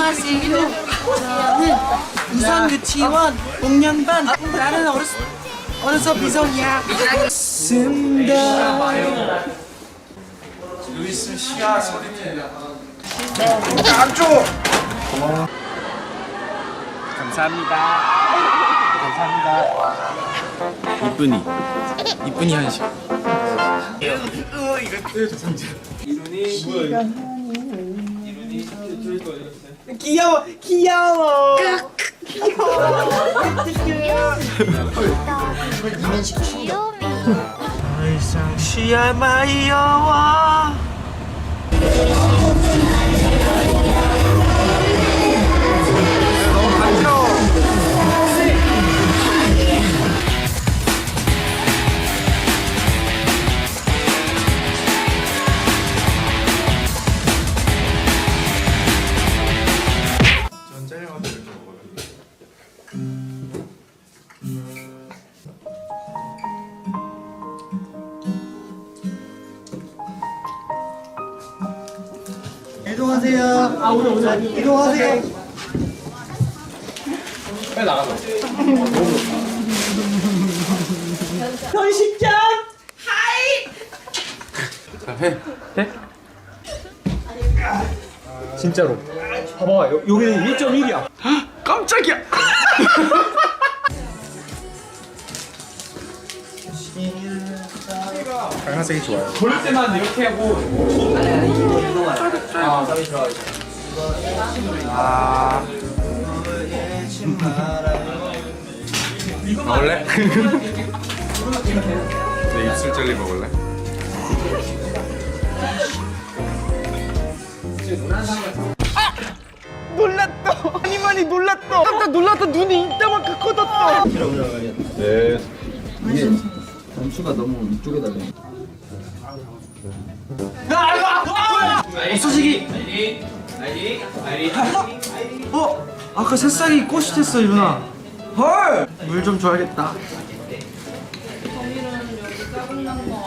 안녕하세요. 저는 이선 유치원 5년 반 나는 어렸 어려서 미성이야. 습니다 여기 있으면 시야 소리 들려. 감사합니다. 감사합니다. 이쁜이. 이쁜이 한식. 귀여워 귀여워. 귀요미 이상 시야 마이여와. 먹어요. 이동하세요. 아 오늘 오늘 이동하세요. 빨리 나가자. 현식장. 자, 해. 해. 진짜로. 봐봐, 여, 여기는 1.1이야. 깜짝이야. 빨간색이 좋아요. 돌 때만 이렇게 하고. 먹을래? 내 입술 젤리 먹을래? 놀랐다. 아니 많이 놀랐다. 깜짝 놀랐다. 눈이 이따만큼 커졌다. 단추가 너무 이쪽에다 대. 어? 아까 새싹이 꽃이 됐어 이루나. 헐. 물 좀 줘야겠다.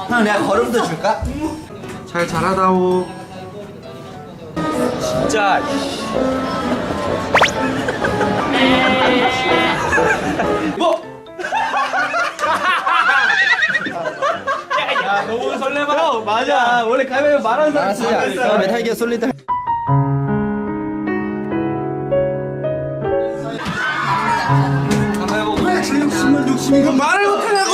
형 내가 걸음도 줄까? 잘 자라다오. 진짜. 야, 너무 설레봐. 맞아. 원래 가면 말하는 사람 알았어. 메탈 기어 솔리드. 그래 제 욕심은 욕심이고 말을 못하냐고.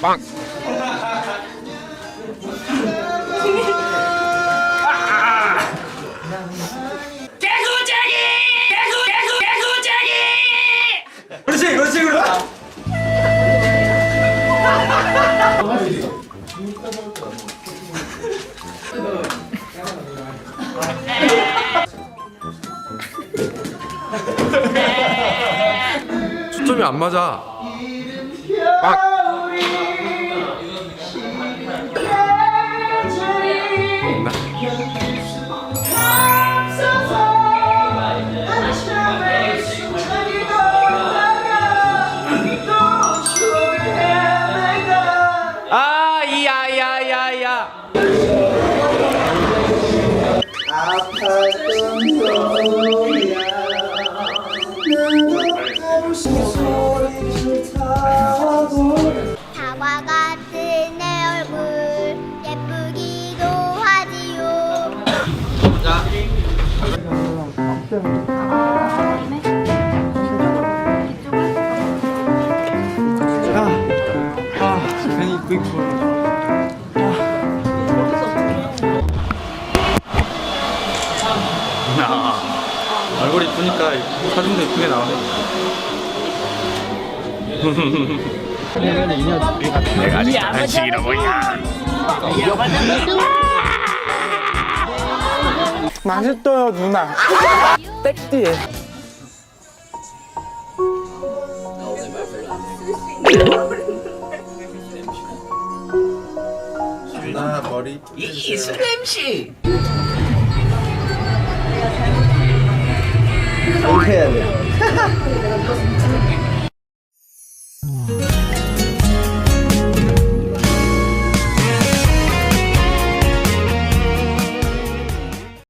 그렇 초점이 안 맞아. 사과 얼굴 이쁘니까 사진도 이쁘게 나오네. 내가 아직 한식이라 뭐야. 맛있어요 누나. 땡띠. 나 머리. 이렇게 해야 돼.